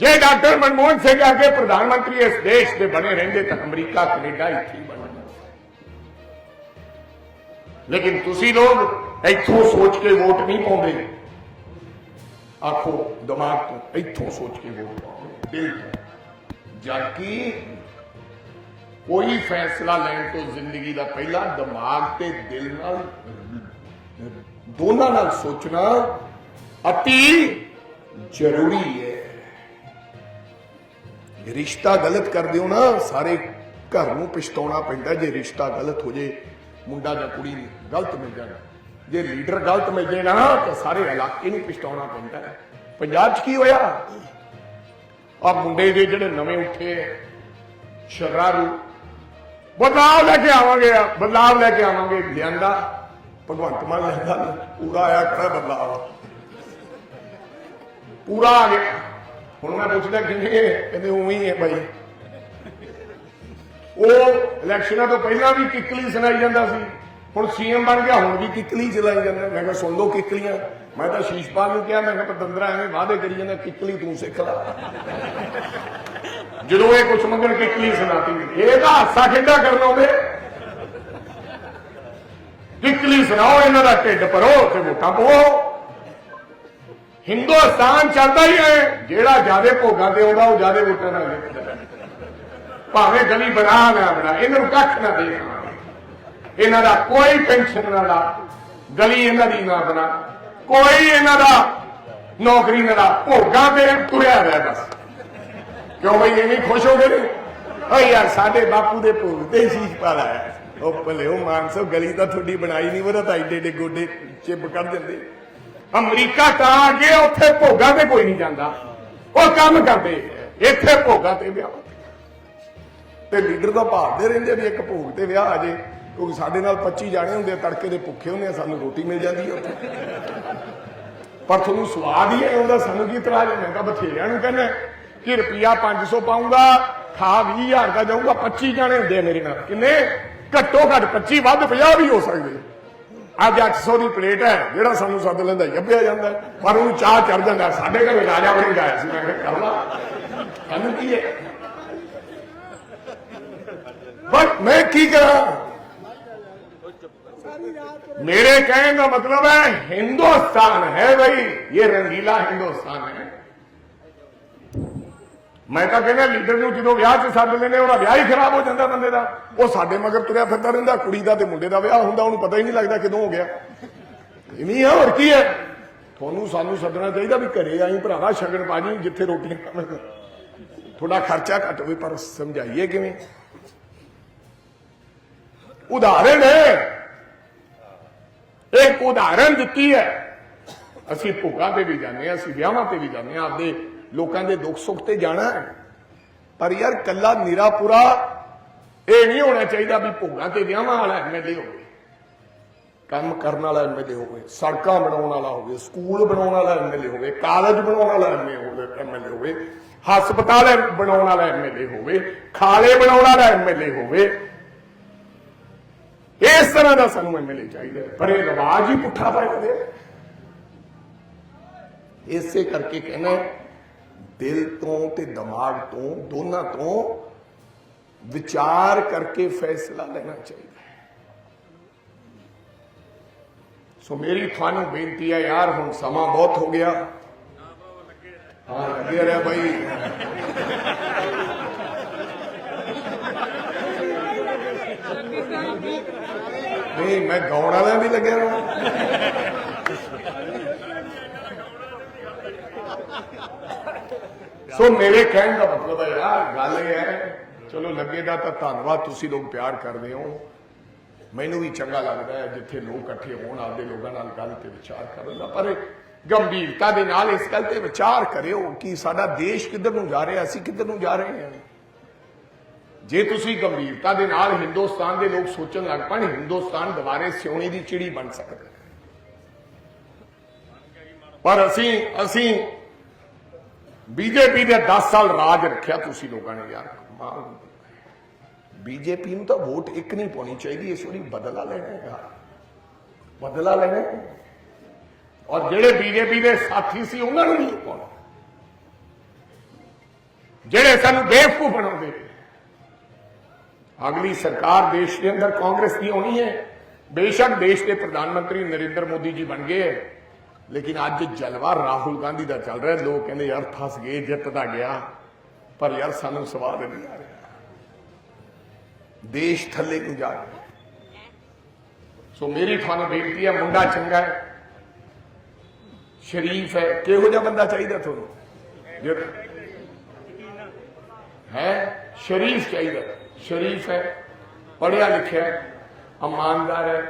ਜੇ ਡਾਕਟਰ ਮਨਮੋਹਨ ਸਿੰਘ ਅੱਗੇ ਪ੍ਰਧਾਨ ਮੰਤਰੀ ਇਸ ਦੇਸ਼ ਦੇ ਬਣੇ ਰਹਿੰਦੇ ਤਾਂ ਅਮਰੀਕਾ ਕੈਨੇਡਾ ਇੱਥੇ ਹੀ ਬਣਨਾ ਲੇਕਿਨ ਤੁਸੀਂ ਲੋਕ ਇੱਥੋਂ ਸੋਚ ਕੇ ਵੋਟ ਨਹੀਂ ਪਾਉਂਦੇ ਆਖੋ, ਦਿਮਾਗ ਤੋਂ ਇੱਥੋਂ ਸੋਚ ਕੇ ਵੋਟ ਪਾਉਂਦੇ ਦਿਲ ਤੋਂ ਜਦ ਕਿ ਕੋਈ ਫੈਸਲਾ ਲੈਣ ਤੋਂ ਜ਼ਿੰਦਗੀ ਦਾ ਪਹਿਲਾਂ ਦਿਮਾਗ ਤੇ ਦਿਲ ਨਾਲ, ਦੋਨਾਂ ਨਾਲ ਸੋਚਣਾ ਅਤੀ ਜ਼ਰੂਰੀ ਹੈ। ਰਿਸ਼ਤਾ ਗਲਤ ਕਰਦੇ ਹੋ ਨਾ, ਸਾਰੇ ਘਰ ਨੂੰ ਪਛਤਾਉਣਾ ਪੈਂਦਾ। ਜੇ ਰਿਸ਼ਤਾ ਗਲਤ ਹੋ ਜੇ, ਮੁੰਡਾ ਜਾਂ ਕੁੜੀ ਗਲਤ ਮਿਲ ਜਾਣਾ। ਜੇ ਲੀਡਰ ਗਲਤ ਮਿਲੇ ਨਾ, ਤਾਂ ਸਾਰੇ ਇਲਾਕੇ ਨੂੰ ਪਛਤਾਉਣਾ ਪੈਂਦਾ ਹੈ। ਪੰਜਾਬ 'ਚ ਕੀ ਹੋਇਆ? ਆ ਮੁੰਡੇ ਦੇ ਜਿਹੜੇ ਨਵੇਂ ਉੱਠੇ ਸ਼ਰਾਰੂ। ਬਦਲਾਵ ਲੈ ਕੇ ਆਵਾਂਗੇ ਬਦਲਾਵ ਲੈ ਕੇ ਆਵਾਂਗੇ, ਲਿਆਂਦਾ। ਭਗਵੰਤ ਮਾਨ ਲਿਆਂਦਾ, ਪੂਰਾ ਆਇਆ ਕਿਹੜਾ ਬਦਲਾਵ। ਪੂਰਾ ਆ ਗਿਆ। ਹੁਣ ਮੈਂ ਪੁੱਛਦਾ ਕਿੰਨੇ ਕਹਿੰਦੇ ਉਵੇਂ ਹੀ ਹੈ ਬਾਈ ਉਹ ਇਲੈਕਸ਼ਨਾਂ ਤੋਂ ਪਹਿਲਾਂ ਵੀ ਕਿੱਕਲੀ ਸੁਣਾਈ ਜਾਂਦਾ ਸੀ। ਹੁਣ ਸੀਐਮ ਬਣ ਗਿਆ, ਹੁਣ ਵੀ ਕਿੱਕਲੀ ਚਲਾਈ ਜਾਂਦਾ। ਮੈਂ ਕਿਹਾ, ਸੁਣ ਲਓ ਕਿੱਕਲੀਆਂ। ਮੈਂ ਤਾਂ ਸ਼ੀਸ਼ਪਾਲ ਨੂੰ ਕਿਹਾ, ਮੈਂ ਕਿਹਾ, ਪਤੰਦਰਾ, ਐਵੇਂ ਵਾਅਦੇ ਕਰੀ ਜਾਂਦਾ, ਕਿੱਕਲੀ ਤੂੰ ਸਿੱਖ ਲੈ। ਜਦੋਂ ਇਹ ਕੁਛ ਮੰਗਣ, ਕਿੱਕਲੀ ਸੁਣਾਤੀ ਇਹ ਤਾਂ ਹਾਸਾ ਖੇਡਾ ਕਰਨ ਆਉਂਦੇ। ਕਿੱਕਲੀ ਸੁਣਾਓ, ਇਹਨਾਂ ਦਾ ਢਿੱਡ ਭਰੋ ਤੇ ਵੋਟਾਂ ਪਾਓ। ਹਿੰਦੁਸਤਾਨ ਚੱਲਦਾ ਹੀ ਹੈ ਜਿਹੜਾ ਜਿਆਦੇ ਭੋਗਾਂ ਤੇ ਆਉਂਦਾ, ਉਹ ਜਿਆਦੇ ਵੋਟਾਂ ਨਾਲ ਜਿੱਤਦਾ। ਭਾਵੇਂ ਗਲੀ ਬਣਾ ਨਾ ਬਣਾ, ਇਹਨਾਂ ਨੂੰ ਕੱਖ ਨਾ ਦੇ ਇਹਨਾਂ ਦਾ ਕੋਈ ਪੈਨਸ਼ਨ ਨਾ ਲਾ। ਗਲੀ ਇਹਨਾਂ ਦੀ ਨਾ ਬਣਾ। ਕੋਈ ਇਹਨਾਂ ਦਾ ਨੌਕਰੀ ਨਾ ਲਾ। ਭੋਗਾਂ ਤੇ ਤੁਰਿਆ ਰਹਿ ਬਸ। ਕਿਉਂ ਬਈ ਇਹ ਵੀ ਖੁਸ਼ ਹੋ ਗਏ ਨੇ? ਓ ਯਾਰ, ਸਾਡੇ ਬਾਪੂ ਦੇ ਭੋਗ ਤੇ ਸ਼ੀਸ਼ ਪਾ ਲਾਇਆ ਉਹ ਭਲਿਓ ਮਾਨਸੋ ਗਲੀ ਤਾਂ ਤੁਹਾਡੀ ਬਣਾਈ ਨਹੀਂ, ਉਹਦਾ ਤਾਂ ਐਡੇ ਏਡੇ ਗੋਡੇ ਚਿੱਬ ਕਰ ਦਿੰਦੇ। ਅਮਰੀਕਾ ਤਾਂ ਅੱਗੇ, ਉੱਥੇ ਭੋਗਾਂ ਤੇ ਕੋਈ ਨਹੀਂ ਜਾਂਦਾ। ਉਹ ਕੰਮ ਕਰਦੇ। ਇੱਥੇ ਭੋਗਾਂ ਤੇ ਵਿਆਹ। ਤੇ ਲੀਡਰ ਤਾਂ ਭਾਲਦੇ ਰਹਿੰਦੇ ਵੀ ਇੱਕ ਭੋਗ ਤੇ ਵਿਆਹ ਆ ਜੇ। ਕਿਉਂਕਿ ਸਾਡੇ ਨਾਲ 25 ਜਾਣੇ ਹੁੰਦੇ ਆ, ਤੜਕੇ ਦੇ ਭੁੱਖੇ ਹੁੰਦੇ ਆ, ਸਾਨੂੰ ਰੋਟੀ ਮਿਲ ਜਾਂਦੀ ਹੈ ਪਰ ਤੁਹਾਨੂੰ ਸਵਾਦ ਹੀ ਹੈ, ਉਹਦਾ ਸਾਨੂੰ ਕੀ ਇਤਰਾਜ਼ ਮੈਂ ਤਾਂ ਬਥੇਰਿਆਂ ਨੂੰ ਕਹਿੰਦਾ ਕਿ ਰੁਪਿਆ 500 ਪਾਉਂਗਾ ਖਾ 20000 ਦਾ ਜਾਊਗਾ 25 ਜਾਣੇ ਹੁੰਦੇ ਆ ਮੇਰੇ ਨਾਲ। ਕਿੰਨੇ? ਘੱਟੋ ਘੱਟ 25 ਵੱਧ 50 ਵੀ ਹੋ ਸਕਦੇ। ਅੱਜ 800 ਦੀ ਪਲੇਟ ਹੈ, ਜਿਹੜਾ ਸਾਨੂੰ ਸੱਦ ਲੈਂਦਾ ਜੱਬਿਆ ਜਾਂਦਾ ਪਰ ਉਹਨੂੰ ਚਾਹ ਚੜ ਜਾਂਦਾ ਸਾਡੇ ਘਰੇ ਰਾਜਾ ਬਣੀ ਗਿਆ ਸੀ, ਮੈਂ ਕਿਹਾ ਕਰ ਲਾ ਸਾਨੂੰ ਕੀ ਹੈ? ਬਸ ਮੈਂ ਕੀ ਕਰਾਂ? मेरे कहने का मतलब है हिंदुस्तान है भाई ये रंगीला हिंदुस्तान है ਮੈਂ ਤਾਂ ਕਹਿੰਦਾ ਲੀਡਰ ਨੂੰ ਜਦੋਂ ਵਿਆਹ 'ਚ ਸੱਦ ਲੈਨੇ ਉਹਦਾ ਵਿਆਹ ਹੀ ਖਰਾਬ ਹੋ ਜਾਂਦਾ ਬੰਦੇ ਦਾ ਉਹ ਸਾਡੇ ਮਗਰ ਤੁਰਿਆ ਫਿਰਦਾ ਰਹਿੰਦਾ ਕੁੜੀ ਦਾ ਤੇ ਮੁੰਡੇ ਦਾ ਵਿਆਹ ਹੁੰਦਾ ਉਹਨੂੰ ਪਤਾ ਹੀ ਨਹੀਂ ਲੱਗਦਾ ਕਦੋਂ ਹੋ ਗਿਆ ਇਵੇਂ ਆ ਹੋਰ ਕੀ ਹੈ ਤੁਹਾਨੂੰ ਸਾਨੂੰ ਸੱਦਣਾ ਚਾਹੀਦਾ ਵੀ ਘਰੇ ਆਈ ਭਰਾਵਾ ਸ਼ਗਨ ਬਾਜੀ ਜਿੱਥੇ ਰੋਟੀਆਂ ਖਾਣ ਥੋੜਾ ਖਰਚਾ ਘੱਟ ਹੋਵੇ ਪਰ ਸਮਝਾਈਏ ਕਿਵੇਂ ਉਦਾਹਰਣ ਹੈ ਇੱਕ ਉਦਾਹਰਣ ਦਿੱਤੀ ਹੈ। ਅਸੀਂ ਭੋਗਾਂ ਤੇ ਵੀ ਜਾਂਦੇ ਹਾਂ, ਅਸੀਂ ਵਿਆਹਾਂ ਤੇ ਵੀ ਜਾਂਦੇ ਹਾਂ, ਆਪਦੇ ਲੋਕਾਂ ਦੇ ਦੁੱਖ ਸੁੱਖ ਤੇ ਜਾਣਾ ਹੈ। ਪਰ ਯਾਰ ਕੱਲਾ ਨਿਰਾਪੁਰਾ ਇਹ ਨਹੀਂ ਹੋਣਾ ਚਾਹੀਦਾ ਵੀ ਭੋਗਾਂ ਤੇ ਵਿਆਹਾਂ ਵਾਲਾ ਐਮਐਲਏ ਹੋਵੇ। ਕੰਮ ਕਰਨ ਵਾਲਾ ਐਮਐਲਏ ਹੋਵੇ, ਸੜਕਾਂ ਬਣਾਉਣ ਵਾਲਾ ਹੋਵੇ, ਸਕੂਲ ਬਣਾਉਣ ਵਾਲਾ ਐਮਐਲਏ ਹੋਵੇ, ਕਾਲਜ ਬਣਾਉਣ ਵਾਲਾ ਐਮਐਲਏ ਹੋਵੇ ਹਸਪਤਾਲ ਬਣਾਉਣ ਵਾਲਾ ਐਮਐਲਏ ਹੋਵੇ, ਖਾਲੇ ਬਣਾਉਣ ਵਾਲਾ ਐਮਐਲਏ ਹੋਵੇ ਇਸ ਤਰ੍ਹਾਂ ਦਾ ਸਾਨੂੰ ਐਮਐਲਏ ਚਾਹੀਦਾ ਪਰ ਇਹ ਰਿਵਾਜ ਹੀ ਪੁੱਠਾ ਪੈ ਜਾਂਦੇ ਇਸੇ ਕਰਕੇ ਕਹਿੰਦਾ ਦਿਲ ਤੋਂ ਤੇ ਦਿਮਾਗ ਤੋਂ, ਦੋਨਾਂ ਤੋਂ ਵਿਚਾਰ ਕਰਕੇ ਫੈਸਲਾ ਲੈਣਾ ਚਾਹੀਦਾ ਸੋ ਮੇਰੀ ਤੁਹਾਨੂੰ ਬੇਨਤੀ ਹੈ, ਯਾਰ, ਹੁਣ ਸਮਾਂ ਬਹੁਤ ਹੋ ਗਿਆ। ਹਾਂ ਲੱਗੇ ਰਿਹਾ ਭਾਈ ਨਹੀਂ, ਮੈਂ ਗਾਉਣ ਵਾਲਿਆਂ ਵੀ ਲੱਗਿਆ ਰਹਾਂ। ਸੋ ਮੇਰੇ ਕਹਿਣ ਦਾ ਮਤਲਬ ਹੈ ਯਾਰ ਗੱਲ ਇਹ ਹੈ, ਚਲੋ ਲੱਗੇਗਾ ਤਾਂ ਧੰਨਵਾਦ, ਤੁਸੀਂ ਲੋਕ ਪਿਆਰ ਕਰਦੇ ਹੋ। ਮੈਨੂੰ ਵੀ ਚੰਗਾ ਲੱਗਦਾ ਹੈ ਜਿੱਥੇ ਲੋਕ ਇਕੱਠੇ ਹੋਣ, ਆਪਦੇ ਲੋਕਾਂ ਨਾਲ ਗੱਲ ਤੇ ਵਿਚਾਰ ਕਰਨ ਦਾ, ਪਰ ਗੰਭੀਰਤਾ ਦੇ ਨਾਲ ਇਸ ਗੱਲ ਤੇ ਵਿਚਾਰ ਕਰਿਓ ਕਿ ਸਾਡਾ ਦੇਸ਼ ਕਿੱਧਰ ਨੂੰ ਜਾ ਰਿਹਾ, ਅਸੀਂ ਕਿੱਧਰ ਨੂੰ ਜਾ ਰਹੇ ਹਾਂ। ਜੇ ਤੁਸੀਂ ਗੰਭੀਰਤਾ ਦੇ ਨਾਲ ਹਿੰਦੁਸਤਾਨ ਦੇ ਲੋਕ ਸੋਚਣ ਲੱਗ ਪਣ, ਹਿੰਦੁਸਤਾਨ ਦੁਬਾਰੇ ਸਿਉਣੀ ਦੀ ਚਿੜੀ ਬਣ ਸਕਦਾ ਪਰ ਅਸੀਂ ਅਸੀਂ ਬੀਜੇਪੀ ਦੇ 10 ਸਾਲ ਰਾਜ ਰੱਖਿਆ ਤੁਸੀਂ ਲੋਕਾਂ ਨੇ ਯਾਰ ਬੀਜੇਪੀ ਨੂੰ ਤਾਂ ਵੋਟ ਇੱਕ ਨਹੀਂ ਪਾਉਣੀ ਚਾਹੀਦੀ, ਇਸ ਵਾਰੀ ਬਦਲਾ ਲੈਣਾ ਹੈ ਬਦਲਾ ਲੈਣਾ ਔਰ ਜਿਹੜੇ ਬੀਜੇਪੀ ਦੇ ਸਾਥੀ ਸੀ, ਉਹਨਾਂ ਨੂੰ ਨਹੀਂ ਪਾਉਣਾ। ਜਿਹੜੇ ਸਾਨੂੰ ਬੇਵਕੂਫ ਬਣਾਉਂਦੇ ਅਗਲੀ ਸਰਕਾਰ ਦੇਸ਼ ਦੇ ਅੰਦਰ ਕਾਂਗਰਸ ਦੀ ਹੋਣੀ ਹੈ। ਬੇਸ਼ੱਕ ਦੇਸ਼ ਦੇ ਪ੍ਰਧਾਨ ਮੰਤਰੀ ਨਰਿੰਦਰ ਮੋਦੀ ਜੀ ਬਣ ਗਏ ਲੇਕਿਨ ਅੱਜ ਜਲਵਾ ਰਾਹੁਲ ਗਾਂਧੀ ਦਾ ਚੱਲ ਰਿਹਾ ਲੋਕ ਕਹਿੰਦੇ ਯਾਰ ਫਸ ਗਏ ਜਿੱਤਦਾ ਗਿਆ। ਪਰ ਯਾਰ ਸਾਨੂੰ ਸਵਾਦ ਨਹੀਂ ਆ ਰਿਹਾ। ਦੇਸ਼ ਥੱਲੇ ਨੂੰ ਜਾ ਰਿਹਾ ਸੋ ਮੇਰੀ ਤੁਹਾਨੂੰ ਬੇਨਤੀ ਹੈ, ਮੁੰਡਾ ਚੰਗਾ ਹੈ। ਸ਼ਰੀਫ ਹੈ। ਕਿਹੋ ਜਿਹਾ ਬੰਦਾ ਚਾਹੀਦਾ ਤੁਹਾਨੂੰ? ਹੈ? ਸ਼ਰੀਫ ਚਾਹੀਦਾ। ਸ਼ਰੀਫ ਹੈ ਪੜਿਆ ਲਿਖਿਆ ਹੈ, ਇਮਾਨਦਾਰ ਹੈ।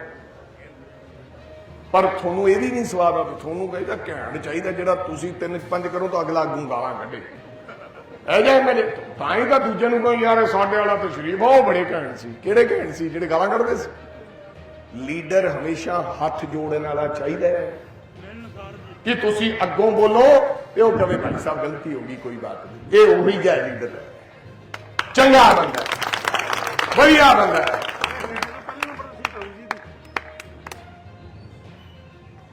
ਪਰ ਤੁਹਾਨੂੰ ਇਹ ਵੀ ਨਹੀਂ ਸਵਾਦ ਆ ਤੁਹਾਨੂੰ ਕਹਿੰਦਾ ਘੈਂਟ ਚਾਹੀਦਾ ਜਿਹੜਾ ਤੁਸੀਂ ਤਿੰਨ ਪੰਜ ਕਰੋ ਤਾਂ ਅਗਲਾ ਅੱਗੋਂ ਗਾਲਾਂ ਕੱਢੇ। ਇਹ ਜੇ ਮੇਰੇ ਤਾਂ ਹੀ ਤਾਂ ਦੂਜੇ ਨੂੰ ਕੋਈ ਯਾਰ ਸਾਡੇ ਵਾਲਾ ਤਾਂ ਸ਼ਰੀਫ ਉਹ ਬੜੇ ਘੈਂਟ ਸੀ। ਕਿਹੜੇ ਘੈਂਟ ਸੀ ਜਿਹੜੇ ਗਾਲਾਂ ਕੱਢਦੇ ਸੀ? ਲੀਡਰ ਹਮੇਸ਼ਾ ਹੱਥ ਜੋੜਨ ਵਾਲਾ ਚਾਹੀਦਾ ਹੈ। ਕਿ ਤੁਸੀਂ ਅੱਗੋਂ ਬੋਲੋ ਤੇ ਉਹ ਕਵੇ, ਭਾਈ ਸਾਹਿਬ, ਗਲਤੀ ਹੋ ਗਈ, ਕੋਈ ਬਾਤ ਨਹੀਂ। ਇਹ ਉਹੀ ਜਿਹਾ ਲੀਡਰ ਹੈ। ਚੰਗਾ ਬੰਦਾ ਹੈ, ਵਧੀਆ ਬੰਦਾ ਹੈ।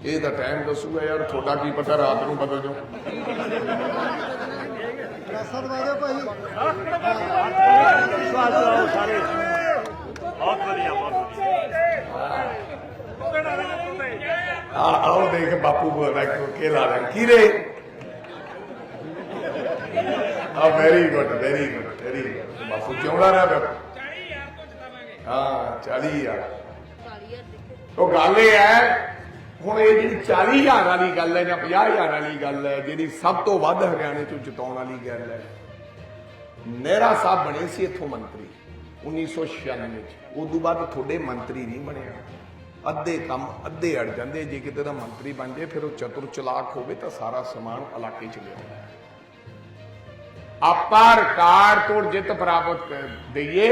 ਇਹ ਤਾਂ ਟਾਈਮ ਦੱਸੂਗਾ ਯਾਰ ਤੁਹਾਡਾ ਕੀ ਪਤਾ ਰਾਤ ਨੂੰ ਬਦਲ ਜਾਓ ਰਸਾ ਦਵਾ ਦਿਓ ਭਾਈ ਵਿਸ਼ਵਾਸ ਕਰੋ ਸਾਰੇ ਬਹੁਤ ਵਧੀਆ ਬਹੁਤ ਵਧੀਆ ਆ ਆਓ ਦੇਖ ਬਾਪੂ ਬੋਲਦਾ ਕਿ ਕੇ ਲਾ ਰਹੇ ਕੀ ਰੇ ਆ very good very good very good ਬਾਪੂ ਜਿਉਂਦਾ ਰਿਹਾ ਬਾਪੂ ਹਾਂ 40 ਯਾਰ ਉਹ ਗੱਲ ਇਹ ਹੈ ਹੁਣ ਇਹ ਜਿਹੜੀ 40000 ਵਾਲੀ ਗੱਲ ਹੈ ਜਾਂ 50000 ਵਾਲੀ ਗੱਲ ਹੈ ਜਿਹੜੀ ਸਭ ਤੋਂ ਵੱਧ ਹਰਿਆਣੇ ਚੋਂ ਜਿਤਾਉਣ ਵਾਲੀ ਗੱਲ ਹੈ ਨਹਿਰਾ ਸਾਹਿਬ ਬਣੇ ਸੀ ਇੱਥੋਂ ਮੰਤਰੀ 1996 ਚ। ਉਦੋਂ ਬਾਅਦ ਤੁਹਾਡੇ ਮੰਤਰੀ ਨਹੀਂ ਬਣਿਆ। ਅੱਧੇ ਕੰਮ ਅੱਧੇ ਅੜ ਜਾਂਦੇ ਜੇ ਕਿਤੇ ਦਾ ਮੰਤਰੀ ਬਣ ਜੇ ਫਿਰ ਉਹ ਚਤੁਰ ਚਲਾਕ ਹੋਵੇ ਤਾਂ ਸਾਰਾ ਸਮਾਨ ਇਲਾਕੇ ਚ ਲਿਆਉਂਦਾ। ਆਪਾਂ ਰਿਕਾਰਡ ਤੋੜ ਜਿੱਤ ਪ੍ਰਾਪਤ ਕਰ ਦਈਏ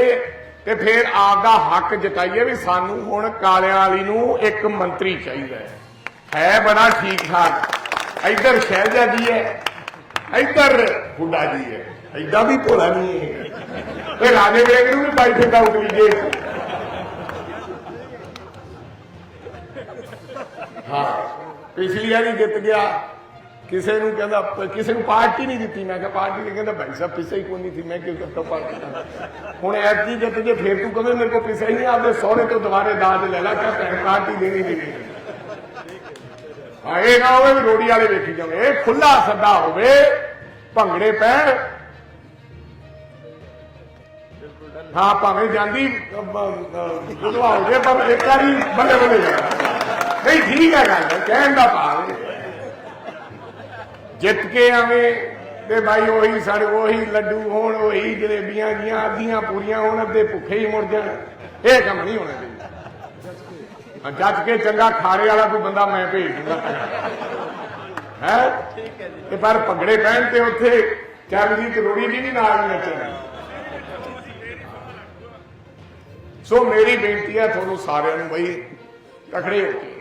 ਤੇ ਫਿਰ ਆਪਦਾ ਹੱਕ ਜਤਾਈਏ ਵੀ ਸਾਨੂੰ ਹੁਣ ਕਾਲਿਆਂ ਵਾਲੀ ਨੂੰ ਇੱਕ ਮੰਤਰੀ ਚਾਹੀਦਾ ਹੈ। ਹੈ ਬੜਾ ਠੀਕ ਠਾਕ ਇੱਧਰ ਸ਼ਹਿਜਾ ਜੀ ਹੈ, ਇੱਧਰ ਹੁੱਡਾ ਜੀ ਹੈ। ਐਡਾ ਵੀ ਭੋਲਾ ਨਹੀਂ ਹੈ। ਤੇ ਰਾਜੇ ਵੇਗ ਨੂੰ ਵੀ ਪਾਈ ਫਿਰਦਾ ਉਤਰੀ ਜੇ। ਹਾਂ, ਪਿਛਲੀ ਵਾਰੀ ਜਿੱਤ ਗਿਆ। ਕਿਸੇ ਨੂੰ ਕਹਿੰਦਾ, ਕਿਸੇ ਨੂੰ ਪਾਰਟੀ ਨਹੀਂ ਦਿੱਤੀ। ਮੈਂ ਕਿਹਾ, ਪਾਰਟੀ ਨਹੀਂ ਕਹਿੰਦਾ, ਭਾਈ ਸਾਹਿਬ, ਪਿੱਛੇ ਹੀ ਕੋਈ ਨਹੀਂ ਸੀ। ਮੈਂ ਕਿਉਂ ਕਰਤਾ ਪਾਰਟੀ ਹੁਣ ਐਤਕੀ ਜਿੱਤ ਜੇ ਫੇਰ ਤੂੰ ਕਵੇਂ ਮੇਰੇ ਕੋਲ ਪਿੱਛੇ ਹੀ ਨਹੀਂ, ਆਪਦੇ ਸਹੁਰੇ ਤੋਂ ਦੁਬਾਰੇ ਦਾਜ ਲੈ ਲਾ ਕਿ ਪਾਰਟੀ ਦੇਣੀ ਨਹੀਂ ਹਾਂ, ਇਹ ਨਾ ਹੋਵੇ ਵੀ ਰੋੜੀ ਵਾਲੇ ਵੇਖੀ ਜਾਵੇ। ਇਹ ਖੁੱਲਾ ਸੱਦਾ ਹੋਵੇ, ਭੰਗੜੇ ਪੈਣ। ਹਾਂ, ਭਾਵੇਂ ਜਾਂਦੀ ਗੁਦਵਾ ਹੋ ਜੇ, ਪਰ ਇੱਕ ਵਾਰੀ ਬੱਲੇ ਬੱਲੇ ਨਹੀਂ, ਠੀਕ ਹੈ ਗੱਲ, ਕਹਿਣ ਦਾ ਭਾਵ ਜਿੱਤ ਕੇ ਆਵੇਂ ਤੇ ਭਾਈ ਉਹੀ ਸਾਡੇ ਉਹੀ ਲੱਡੂ ਹੋਣ, ਉਹੀ ਜਲੇਬੀਆਂ ਜੀਆਂ, ਅੱਧੀਆਂ ਪੂਰੀਆਂ ਹੋਣ, ਅੱਧੇ ਭੁੱਖੇ ਹੀ ਮੁੜ ਜਾਣ। ਇਹ ਕੰਮ ਨਹੀਂ ਹੋਣਾ ਚਾਹੀਦਾ ਜੱਜ ਕੇ ਚੰਗਾ ਖਾਰੇ ਵਾਲਾ ਕੋਈ ਬੰਦਾ ਮੈਂ ਭੇਜ ਦੂੰਗਾ ਹੈ? ਤੇ ਪਰ ਭੰਗੜੇ ਪਹਿਨ ਤੇ ਉੱਥੇ ਚਰਨਜੀਤ ਰੋੜੀ ਜੀ ਵੀ ਨਾਲ ਨੱਚਣ ਸੋ ਮੇਰੀ ਬੇਨਤੀ ਹੈ ਤੁਹਾਨੂੰ ਸਾਰਿਆਂ ਨੂੰ ਬਈ ਤਕੜੇ ਹੋ ਕੇ।